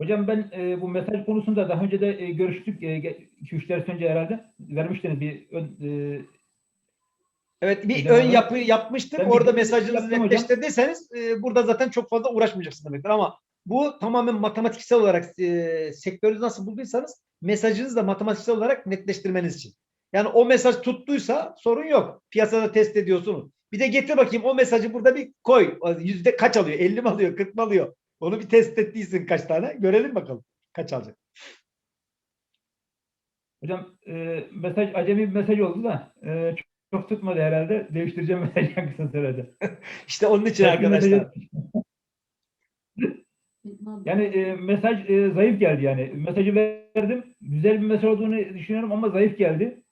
Hocam ben e, bu mesaj konusunda daha önce de e, görüştük. 2-3 ders önce herhalde vermiştiniz bir ön, e, Evet bir Hocam, ön evet. yapı yapmıştık. Ben bir Orada mesajınızı yaptım hocam. netleştirdiyseniz e, burada zaten çok fazla uğraşmayacaksınız demektir. Ama bu tamamen matematiksel olarak e, sektörü nasıl bulduysanız mesajınızı da matematiksel olarak netleştirmeniz için. Yani o mesaj tuttuysa sorun yok. Piyasada test ediyorsunuz. Bir de getir bakayım o mesajı burada bir koy. Yüzde kaç alıyor? 50 mi alıyor? 40 mı alıyor? Onu bir test ettiysin kaç tane. Görelim bakalım. Kaç alacak? hocam e, mesaj acemi bir mesaj oldu da e, çok, çok tutmadı herhalde. Değiştireceğim mesajı en kısa sürede. İşte onun için Belki arkadaşlar. Yani e, mesaj e, zayıf geldi yani. Mesajı verdim. Güzel bir mesaj olduğunu düşünüyorum ama zayıf geldi.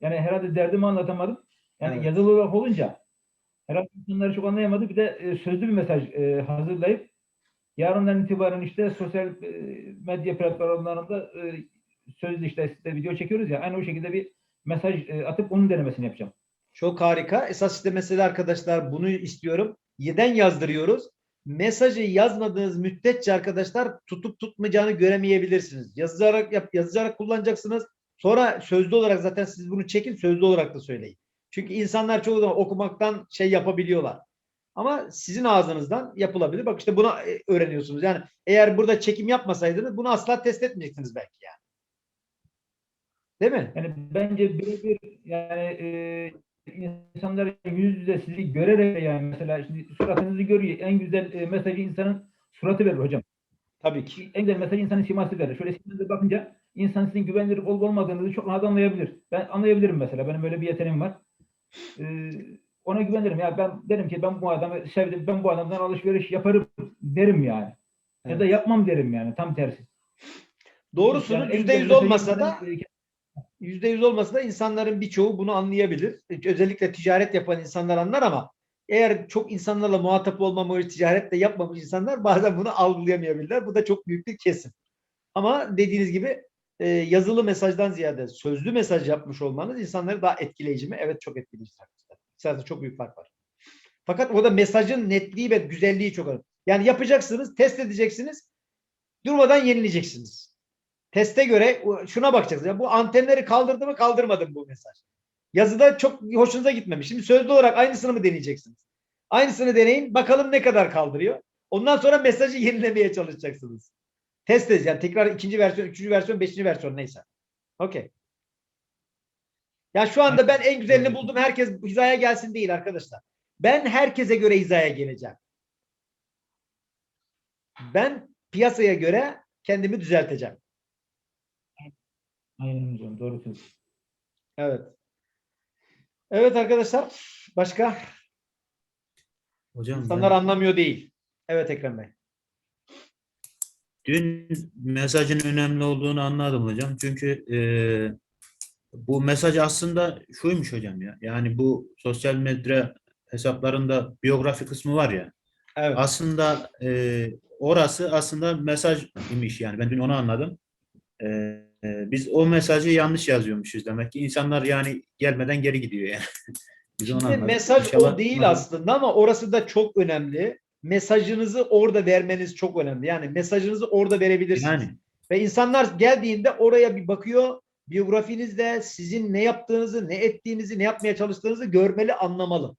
Yani herhalde derdimi anlatamadım. Yani Evet. yazılı olarak olunca herhalde insanları çok anlayamadı. Bir de e, sözlü bir mesaj e, hazırlayıp yarından itibaren işte sosyal e, medya platformlarında e, sözlü işte size video çekiyoruz ya aynı o şekilde bir mesaj e, atıp onun denemesini yapacağım. Çok harika. Esas işte mesele arkadaşlar bunu istiyorum. Yeden yazdırıyoruz. Mesajı yazmadığınız müddetçe arkadaşlar tutup tutmayacağını göremeyebilirsiniz. Yazarak yap, yazarak kullanacaksınız. Sonra sözlü olarak zaten siz bunu çekin sözlü olarak da söyleyin. Çünkü insanlar çoğu zaman okumaktan şey yapabiliyorlar. Ama sizin ağzınızdan yapılabilir. Bak işte buna e, öğreniyorsunuz. Yani eğer burada çekim yapmasaydınız bunu asla test etmeyeceksiniz belki yani. Değil mi? Yani bence birebir yani e, insanların yüz yüze sizi görerek yani mesela şimdi suratınızı görüyor. En güzel e, mesajı insanın suratı verir hocam. Tabii ki. En güzel mesajı insanın siması verir. Şöyle size bakınca insan sizin güvenilir olup olmadığınızı çok rahat anlayabilir. Ben anlayabilirim mesela. Benim böyle bir yeteneğim var. Ee, ona güvenirim. Ya ben derim ki ben bu adamı sevdim. Ben bu adamdan alışveriş yaparım derim yani. Ya da Evet. yapmam derim yani. Tam tersi. Doğrusunu Yani en yüzde yüz mesajı olmasa da yüzde yüz olmasa da insanların birçoğu bunu anlayabilir. Özellikle ticaret yapan insanlar anlar ama eğer çok insanlarla muhatap olmamış, ticaret de yapmamış insanlar bazen bunu algılayamayabilirler. Bu da çok büyük bir kesim. Ama dediğiniz gibi e, yazılı mesajdan ziyade sözlü mesaj yapmış olmanız insanları daha etkileyici mi? Evet çok etkileyici. İkisi çok büyük fark var. Fakat orada mesajın netliği ve güzelliği çok önemli. Yani yapacaksınız, test edeceksiniz, durmadan yenileyeceksiniz. Teste göre şuna bakacaksınız. Ya bu antenleri kaldırdı mı kaldırmadı mı bu mesaj? Yazıda çok hoşunuza gitmemiş. Şimdi sözlü olarak aynısını mı deneyeceksiniz? Aynısını deneyin. Bakalım ne kadar kaldırıyor. Ondan sonra mesajı yenilemeye çalışacaksınız. Test edeceğiz. Yani tekrar ikinci versiyon, üçüncü versiyon, beşinci versiyon neyse. Okey. Ya şu anda ben en güzelini buldum. Herkes hizaya gelsin değil arkadaşlar. Ben herkese göre hizaya geleceğim. Ben piyasaya göre kendimi düzelteceğim. Aynen hocam. Doğru söylüyorsun. Evet. Evet arkadaşlar. Başka? Hocam İnsanlar ben anlamıyor değil. Evet Ekrem Bey. dün mesajın önemli olduğunu anladım hocam. Çünkü e, bu mesaj aslında şuymuş hocam ya. Yani bu sosyal medya hesaplarında biyografi kısmı var ya. Evet. Aslında e, orası aslında mesaj imiş yani. Ben dün onu anladım. E, e, biz o mesajı yanlış yazıyormuşuz demek ki. İnsanlar yani gelmeden geri gidiyor yani. Biz onu Şimdi anladık. mesaj İnşallah- o değil aslında ama orası da çok önemli. Mesajınızı orada vermeniz çok önemli. Yani mesajınızı orada verebilirsiniz. Yani Ve insanlar geldiğinde oraya bir bakıyor. Biyografinizde sizin ne yaptığınızı, ne ettiğinizi, ne yapmaya çalıştığınızı görmeli, anlamalı.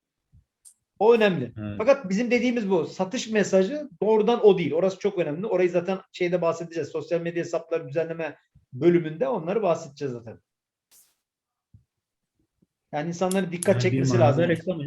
O önemli. evet. Fakat bizim dediğimiz bu. Satış mesajı doğrudan o değil. Orası çok önemli. Orayı zaten şeyde bahsedeceğiz. Sosyal medya hesapları düzenleme bölümünde onları bahsedeceğiz zaten. Yani insanların dikkat Yani çekmesi lazım. reklam.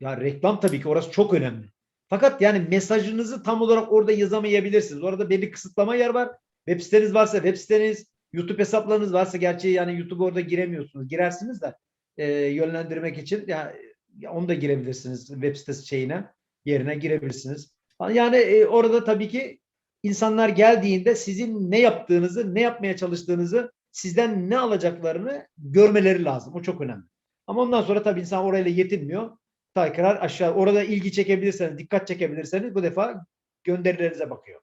Ya reklam tabii ki orası çok önemli. Fakat yani mesajınızı tam olarak orada yazamayabilirsiniz. Orada belli kısıtlama yer var. Web siteniz varsa web siteniz, YouTube hesaplarınız varsa gerçi yani YouTube orada giremiyorsunuz. Girersiniz de e, yönlendirmek için ya, ya onu da girebilirsiniz web sitesi şeyine, yerine girebilirsiniz. Yani e, orada tabii ki insanlar geldiğinde sizin ne yaptığınızı, ne yapmaya çalıştığınızı, sizden ne alacaklarını görmeleri lazım. O çok önemli. Ama ondan sonra tabii insan orayla yetinmiyor tekrar aşağı orada ilgi çekebilirseniz, dikkat çekebilirseniz bu defa gönderilerinize bakıyor.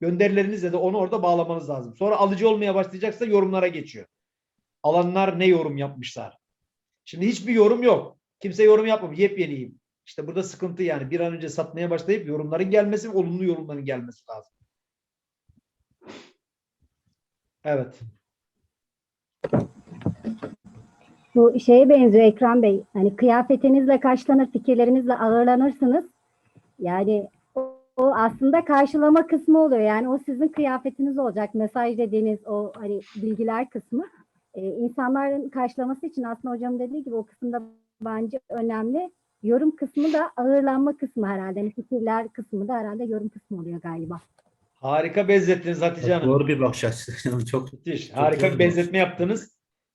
Gönderilerinizle de onu orada bağlamanız lazım. Sonra alıcı olmaya başlayacaksa yorumlara geçiyor. Alanlar ne yorum yapmışlar. Şimdi hiçbir yorum yok. Kimse yorum yapmamış. Yepyeniyim. İşte burada sıkıntı yani. Bir an önce satmaya başlayıp yorumların gelmesi, olumlu yorumların gelmesi lazım. Evet. Bu şeye benziyor Ekrem Bey. Hani kıyafetinizle kaşlanır, fikirlerinizle ağırlanırsınız. Yani o, aslında karşılama kısmı oluyor. Yani o sizin kıyafetiniz olacak. Mesaj dediğiniz o hani bilgiler kısmı. Ee, insanların karşılaması için aslında hocam dediği gibi o kısımda bence önemli. Yorum kısmı da ağırlanma kısmı herhalde. Yani fikirler kısmı da herhalde yorum kısmı oluyor galiba. Harika benzettiniz Hatice Hanım. Doğru bir bakış açısı. Çok Müthiş. Çok Harika bir benzetme yaptınız.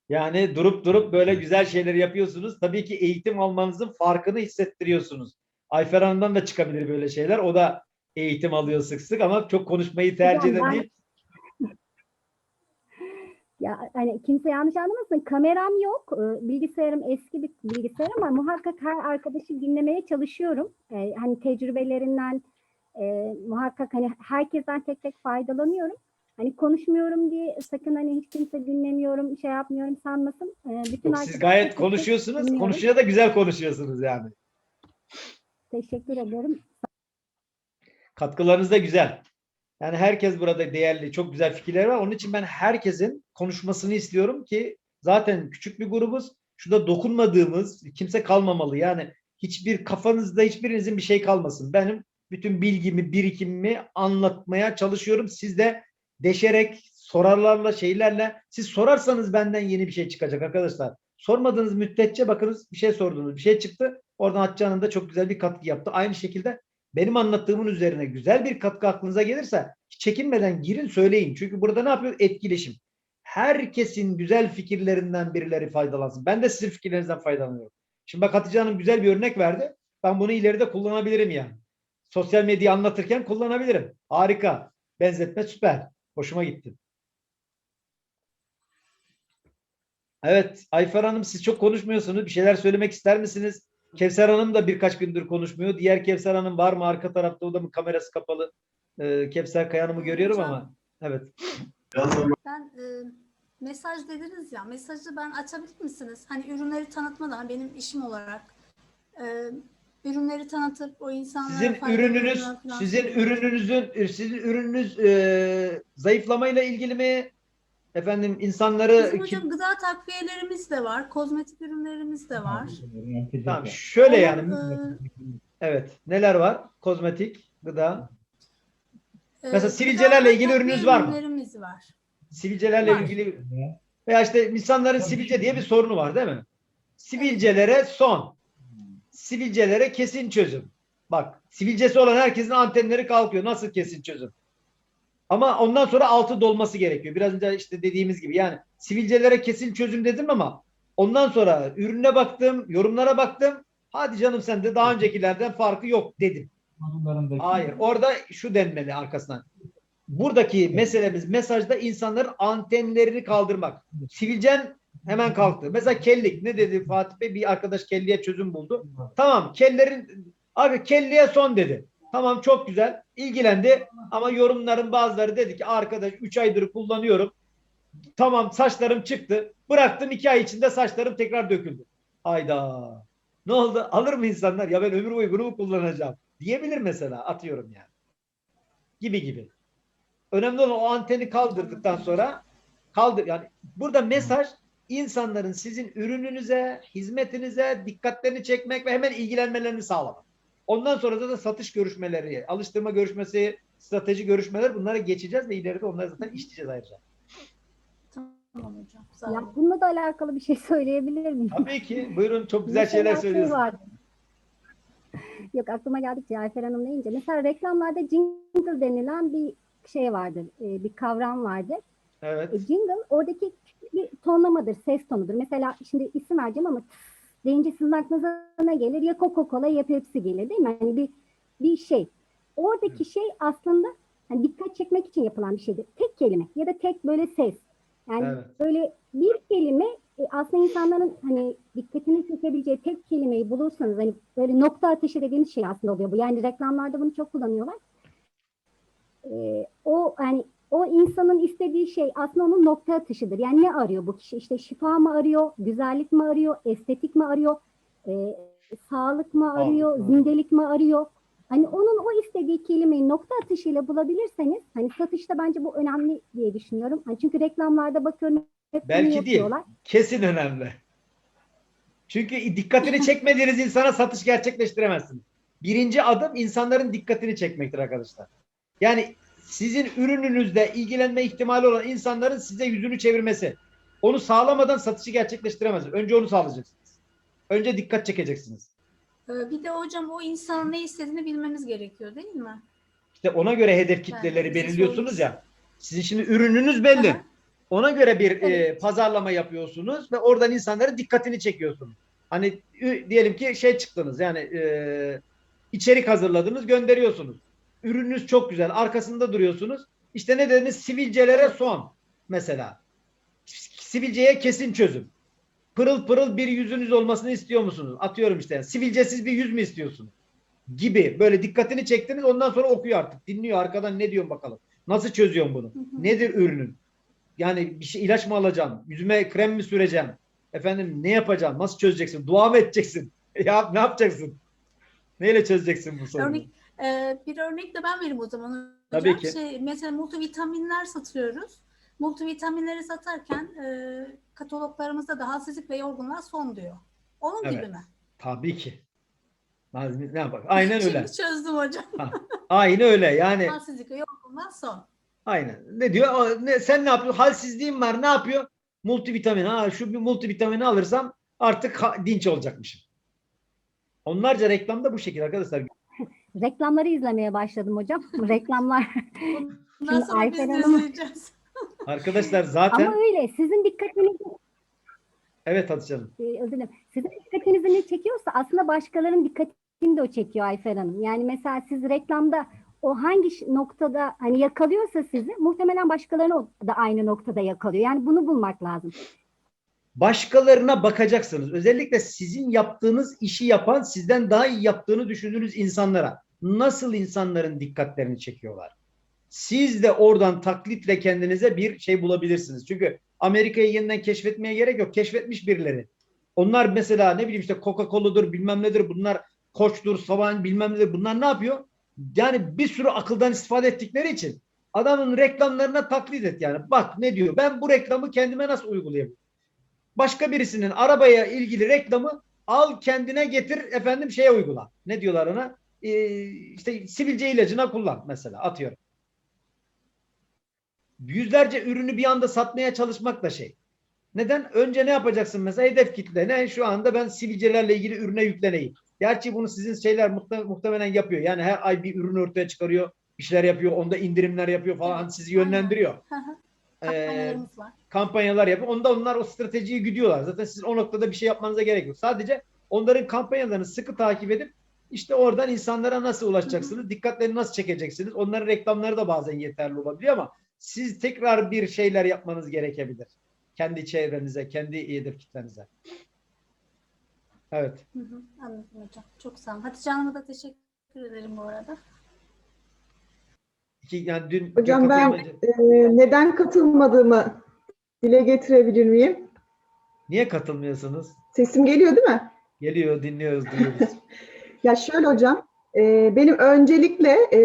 Yani durup durup böyle güzel şeyler yapıyorsunuz. Tabii ki eğitim almanızın farkını hissettiriyorsunuz. Ayfer Hanım'dan da çıkabilir böyle şeyler. O da eğitim alıyor sık sık ama çok konuşmayı tercih eden değil. Ya hani kimse yanlış anlamasın. Kameram yok. Ee, Bilgisayarım eski bir bilgisayar ama muhakkak her arkadaşı dinlemeye çalışıyorum. Ee, hani tecrübelerinden e, muhakkak hani herkesten tek tek faydalanıyorum. Hani konuşmuyorum diye sakın hani hiç kimse dinlemiyorum, şey yapmıyorum sanmasın. Ee, bütün Yok, Siz gayet konuşuyorsunuz. Konuşunca da güzel konuşuyorsunuz yani. Teşekkür ederim. Katkılarınız da güzel. Yani herkes burada değerli, çok güzel fikirler var. Onun için ben herkesin konuşmasını istiyorum ki zaten küçük bir grubuz. Şurada dokunmadığımız kimse kalmamalı. Yani hiçbir kafanızda hiçbirinizin bir şey kalmasın. Benim bütün bilgimi, birikimimi anlatmaya çalışıyorum. Siz de deşerek, sorarlarla, şeylerle siz sorarsanız benden yeni bir şey çıkacak arkadaşlar. Sormadığınız müddetçe bakınız bir şey sordunuz, bir şey çıktı. Oradan Hatice da çok güzel bir katkı yaptı. Aynı şekilde benim anlattığımın üzerine güzel bir katkı aklınıza gelirse çekinmeden girin söyleyin. Çünkü burada ne yapıyor? Etkileşim. Herkesin güzel fikirlerinden birileri faydalansın. Ben de sizin fikirlerinizden faydalanıyorum. Şimdi bak Hatice Hanım güzel bir örnek verdi. Ben bunu ileride kullanabilirim yani. Sosyal medyayı anlatırken kullanabilirim. Harika. Benzetme süper. Hoşuma gitti. Evet Ayfer Hanım siz çok konuşmuyorsunuz. Bir şeyler söylemek ister misiniz? Kevser Hanım da birkaç gündür konuşmuyor. Diğer Kevser Hanım var mı arka tarafta? O da mı kamerası kapalı? Ee, Kevser Kaya Hanım'ı görüyorum Hocam. ama. Evet. Ben e, mesaj dediniz ya, mesajı ben açabilir misiniz? Hani ürünleri tanıtmadan benim işim olarak e, ürünleri tanıtıp o insanlara Sizin ürününüz, sizin ürününüzün, sizin ürününüz e, zayıflamayla ilgili mi? Efendim insanları Bizim kim- hocam gıda takviyelerimiz de var, kozmetik ürünlerimiz de var. Tamam, şöyle Onun, yani. Evet. Neler var? Kozmetik, gıda. e, Mesela sivilcelerle ilgili ürününüz var mı? Ürünlerimiz var. Sivilcelerle Var. ilgili veya işte insanların sivilce diye bir sorunu var değil mi? Sivilcelere son. Sivilcelere kesin çözüm. Bak, sivilcesi olan herkesin antenleri kalkıyor. Nasıl kesin çözüm? Ama ondan sonra altı dolması gerekiyor. Biraz önce işte dediğimiz gibi yani sivilcelere kesin çözüm dedim ama ondan sonra ürüne baktım, yorumlara baktım. Hadi canım sen de daha öncekilerden farkı yok dedim. Hayır. Orada şu denmeli arkasından. Buradaki meselemiz mesajda insanların antenlerini kaldırmak. Sivilcen hemen kalktı. Mesela kellik ne dedi Fatih Bey? Bir arkadaş kelliye çözüm buldu. Tamam kellerin abi kelliye son dedi. Tamam çok güzel. ilgilendi ama yorumların bazıları dedi ki arkadaş 3 aydır kullanıyorum. Tamam saçlarım çıktı. Bıraktım 2 ay içinde saçlarım tekrar döküldü. Hayda. Ne oldu? Alır mı insanlar? Ya ben ömür boyu bunu mu kullanacağım? Diyebilir mesela. Atıyorum yani. Gibi gibi. Önemli olan o anteni kaldırdıktan sonra kaldır yani burada mesaj insanların sizin ürününüze, hizmetinize dikkatlerini çekmek ve hemen ilgilenmelerini sağlamak. Ondan sonra da, da satış görüşmeleri, alıştırma görüşmesi, strateji görüşmeleri bunlara geçeceğiz ve ileride onları zaten işleyeceğiz ayrıca. Tamam hocam. Sağ Ya olun. bununla da alakalı bir şey söyleyebilir miyim? Tabii ki. Buyurun çok güzel Mesela şeyler şey söylüyorsunuz. Yok aklıma geldikçe Ayfer Hanım deyince. Mesela reklamlarda jingle denilen bir şey vardır. e, bir kavram vardır. Evet. E, jingle oradaki bir tonlamadır, ses tonudur. Mesela şimdi isim vereceğim ama tıs deyince sizin aklınıza ne gelir? Ya Coca-Cola ya Pepsi gelir değil mi? Yani bir bir şey. Oradaki şey aslında hani dikkat çekmek için yapılan bir şeydir. Tek kelime ya da tek böyle ses. Yani Evet. böyle bir kelime e, aslında insanların hani dikkatini çekebileceği tek kelimeyi bulursanız hani böyle nokta atışı dediğimiz şey aslında oluyor bu. Yani reklamlarda bunu çok kullanıyorlar. E, o hani o insanın istediği şey aslında onun nokta atışıdır. Yani ne arıyor bu kişi? İşte şifa mı arıyor, güzellik mi arıyor, estetik mi arıyor, e, sağlık mı arıyor, Sağlık, zindelik mi arıyor? Hani onun o istediği kelimeyi nokta atışıyla bulabilirseniz hani satışta bence bu önemli diye düşünüyorum. Hani çünkü reklamlarda bakıyorum hep Belki değil. Kesin önemli. Çünkü dikkatini çekmediğiniz insana satış gerçekleştiremezsiniz. Birinci adım insanların dikkatini çekmektir arkadaşlar. Yani sizin ürününüzde ilgilenme ihtimali olan insanların size yüzünü çevirmesi. Onu sağlamadan satışı gerçekleştiremezsiniz. Önce onu sağlayacaksınız. Önce dikkat çekeceksiniz. Ee, Bir de hocam o insanın ne istediğini bilmemiz gerekiyor değil mi? İşte ona göre hedef kitleleri Yani belirliyorsunuz ya. Sizin şimdi ürününüz belli. Aha. Ona göre bir e, pazarlama yapıyorsunuz ve oradan insanların dikkatini çekiyorsunuz. Hani diyelim ki şey çıktınız yani e, içerik hazırladınız gönderiyorsunuz. Ürününüz çok güzel arkasında duruyorsunuz. İşte ne dediniz sivilcelere son mesela. Sivilceye kesin çözüm. Pırıl pırıl bir yüzünüz olmasını istiyor musunuz? Atıyorum işte. Sivilcesiz bir yüz mü istiyorsunuz? Gibi böyle dikkatini çektiniz ondan sonra okuyor artık. Dinliyor arkadan ne diyorsun bakalım. Nasıl çözüyorsun bunu? Nedir ürünün? Yani bir şey ilaç mı alacağım? Yüzüme krem mi süreceğim? Efendim ne yapacağım? Nasıl çözeceksin? Dua mı edeceksin? ya ne yapacaksın? Neyle çözeceksin bu sorunu? Örnek, e, bir örnek de ben vereyim o zaman hocam. Tabii ki. Şey, mesela multivitaminler satıyoruz. Multivitaminleri satarken e, kataloglarımızda da halsizlik ve yorgunluğa son diyor. Onun Evet. gibi mi? Tabii ki. Ne yapalım? Aynen öyle. Şimdi çözdüm hocam. Aynen öyle. Yani halsizlik ve yorgunluğa son. aynen. Ne diyor? Ne, sen ne yapıyorsun? Halsizliğim var. Ne yapıyor? Multivitamin. Ha şu bir multivitamini alırsam artık ha- dinç olacakmışım. Onlarca reklamda bu şekilde arkadaşlar. Reklamları izlemeye başladım hocam. Reklamlar Bundan sonra biz de Ayfer Hanım- izleyeceğiz. Arkadaşlar zaten ama öyle sizin dikkatinizi evet Hatice Hanım. e, özür dilerim. Sizin dikkatinizi ne çekiyorsa aslında başkalarının dikkatini de o çekiyor Ayfer Hanım. Yani mesela siz reklamda o hangi ş- noktada hani yakalıyorsa sizi muhtemelen başkalarını o da aynı noktada yakalıyor. Yani bunu bulmak lazım. Başkalarına bakacaksınız. Özellikle sizin yaptığınız işi yapan, sizden daha iyi yaptığını düşündüğünüz insanlara nasıl insanların dikkatlerini çekiyorlar. Siz de oradan taklitle kendinize bir şey bulabilirsiniz. Çünkü Amerika'yı yeniden keşfetmeye gerek yok. Keşfetmiş birileri. Onlar mesela ne bileyim işte Coca-Cola'dır bilmem nedir bunlar koçtur, savan bilmem nedir bunlar ne yapıyor? Yani bir sürü akıldan istifade ettikleri için adamın reklamlarına taklit et yani. Bak ne diyor? Ben bu reklamı kendime nasıl uygulayabilirim? Başka birisinin arabaya ilgili reklamı al kendine getir efendim şeye uygula. Ne diyorlar ona? Ee, işte sivilce ilacına kullan mesela atıyorum. Yüzlerce ürünü bir anda satmaya çalışmak da şey. Neden? Önce ne yapacaksın mesela? Hedef kitle ne? Şu anda ben sivilcelerle ilgili ürüne yükleneyim. Gerçi bunu sizin şeyler muhte- muhtemelen yapıyor. Yani her ay bir ürün ortaya çıkarıyor. bir şeyler yapıyor. Onda indirimler yapıyor falan. Sizi yönlendiriyor. Kampanyalarımız var. kampanyalar yapıyor. Onda onlar o stratejiyi güdüyorlar. Zaten siz o noktada bir şey yapmanıza gerek yok. Sadece onların kampanyalarını sıkı takip edip işte oradan insanlara nasıl ulaşacaksınız? Dikkatlerini nasıl çekeceksiniz? Onların reklamları da bazen yeterli olabiliyor ama siz tekrar bir şeyler yapmanız gerekebilir. Kendi çevrenize, kendi hedef kitlenize. Evet. Hı hı, Anladım hocam. Çok sağ olun. Hatice Hanım'a da teşekkür ederim bu arada. İki, yani dün Hocam ben e, neden katılmadığımı dile getirebilir miyim? niye katılmıyorsunuz? Sesim geliyor değil mi? Geliyor, dinliyoruz, duyuyoruz. Ya şöyle hocam, e, benim öncelikle e,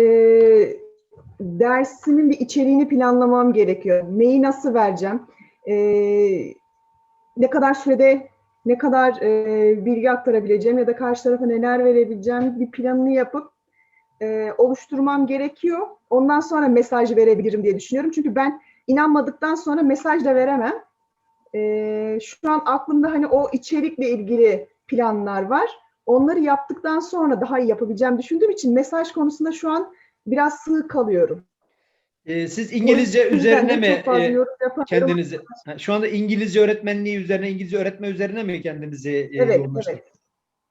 dersimin bir içeriğini planlamam gerekiyor. Neyi nasıl vereceğim? E, ne kadar sürede ne kadar e, bilgi aktarabileceğim ya da karşı tarafa neler verebileceğim bir planını yapıp e, oluşturmam gerekiyor. Ondan sonra mesaj verebilirim diye düşünüyorum. Çünkü ben inanmadıktan sonra mesaj da veremem. E, şu an aklımda hani o içerikle ilgili planlar var. Onları yaptıktan sonra daha iyi yapabileceğim düşündüğüm için mesaj konusunda şu an biraz sığ kalıyorum. Ee, siz İngilizce O üzerine mi e, kendinizi Ha, şu anda İngilizce öğretmenliği üzerine İngilizce öğretme üzerine mi kendinizi e, Evet, evet.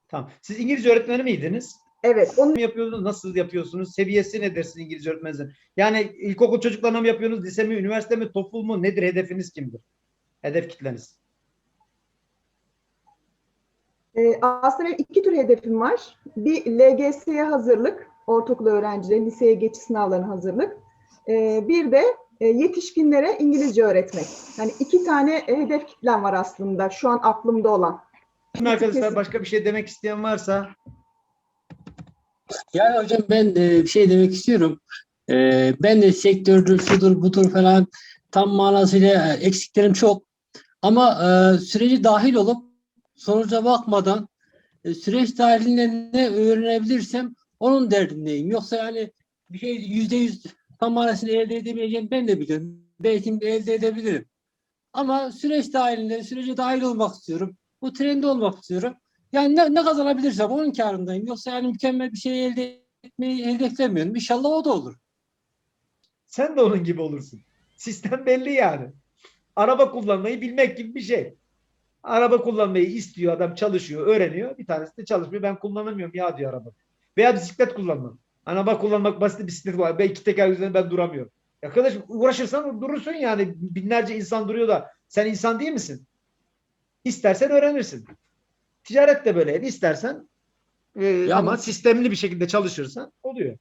Tamam. Siz İngilizce öğretmeni miydiniz? Evet, onu Ne yapıyordunuz? Nasıl yapıyorsunuz? Seviyesi nedir sizin İngilizce öğretmeninizin? Yani ilkokul çocuklarına mı yapıyorsunuz? Lise mi, üniversite mi, TOEFL mu? Nedir? Hedefiniz kimdir? Hedef kitleniz. e, aslında iki tür hedefim var. Bir LGS'ye hazırlık, ortaokul öğrencileri, liseye geçiş sınavlarına hazırlık. E, bir de e, yetişkinlere İngilizce öğretmek. Yani iki tane e, hedef kitlem var aslında şu an aklımda olan. Şimdi arkadaşlar başka bir şey demek isteyen varsa Yani hocam ben e, bir şey demek istiyorum. E, ben de sektördür, şudur, budur falan tam manasıyla e, eksiklerim çok. Ama süreci dahil olup sonuca bakmadan süreç dahilinde ne öğrenebilirsem onun derdindeyim. Yoksa yani bir şey yüzde yüz tam manasını elde edemeyeceğim ben de biliyorum. Belki elde edebilirim. Ama süreç dahilinde, sürece dahil olmak istiyorum. Bu trende olmak istiyorum. Yani ne, ne kazanabilirsem onun karındayım. Yoksa yani mükemmel bir şey elde etmeyi hedeflemiyorum. İnşallah o da olur. Sen de onun gibi olursun. Sistem belli yani. Araba kullanmayı bilmek gibi bir şey. Araba kullanmayı istiyor adam çalışıyor, öğreniyor. Bir tanesi de çalışmıyor. Ben kullanamıyorum ya diyor araba. Veya bisiklet kullanmam. Araba kullanmak basit bisiklet var. Ben iki teker üzerinde ben duramıyorum. Arkadaş uğraşırsan durursun yani. Binlerce insan duruyor da sen insan değil misin? İstersen öğrenirsin. Ticaret de böyle. İstersen e, Ya ama sistemli bir şekilde çalışırsan oluyor.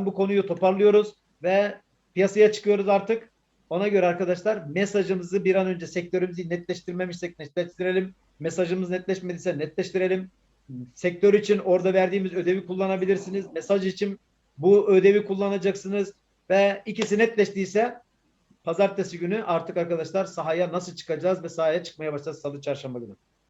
Bu konuyu toparlıyoruz ve piyasaya çıkıyoruz artık. Ona göre arkadaşlar mesajımızı bir an önce sektörümüzü netleştirmemişsek netleştirelim. Mesajımız netleşmediyse netleştirelim. Sektör için orada verdiğimiz ödevi kullanabilirsiniz. Mesaj için bu ödevi kullanacaksınız ve ikisi netleştiyse pazartesi günü artık arkadaşlar sahaya nasıl çıkacağız ve sahaya çıkmaya başlayacağız salı çarşamba günü.